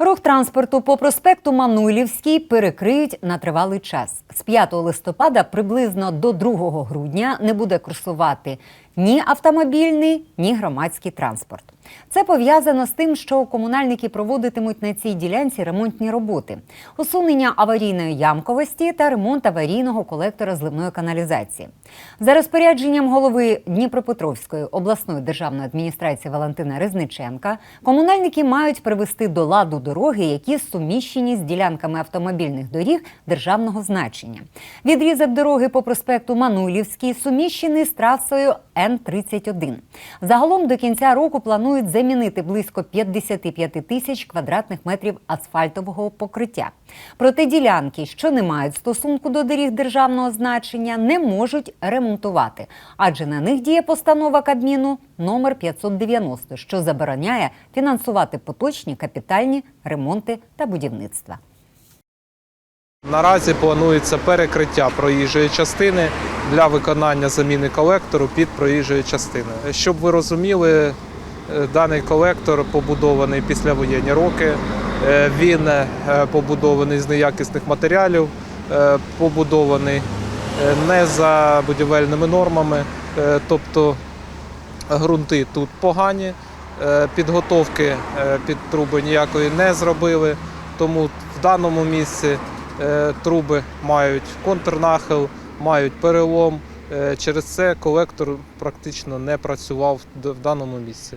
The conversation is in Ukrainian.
Рух транспорту по проспекту Мануйлівській перекриють на тривалий час. З 5 листопада приблизно до 2 грудня не буде курсувати ні автомобільний, ні громадський транспорт. Це пов'язано з тим, що комунальники проводитимуть на цій ділянці ремонтні роботи, усунення аварійної ямковості та ремонт аварійного колектора зливної каналізації. За розпорядженням голови Дніпропетровської обласної державної адміністрації Валентина Резниченка, комунальники мають привести до ладу дороги, які суміщені з ділянками автомобільних доріг державного значення. Відрізок дороги по проспекту Манулівський суміщений з трасою Н-31. Загалом до кінця року планують замінити близько 55 тисяч квадратних метрів асфальтового покриття. Проте ділянки, що не мають стосунку до доріг державного значення, не можуть ремонтувати, адже на них діє постанова Кабміну номер 590, що забороняє фінансувати поточні капітальні ремонти та будівництва. Наразі планується перекриття проїжджої частини для виконання заміни колектору під проїжджою частиною. Щоб ви розуміли, е, даний колектор побудований післявоєнні роки. Е, Він е, побудований з неякісних матеріалів, побудований не за будівельними нормами, тобто ґрунти тут погані, підготовки під труби ніякої не зробили, тому в даному місці труби мають контрнахил, мають перелом. Е, Через це колектор практично не працював в даному місці.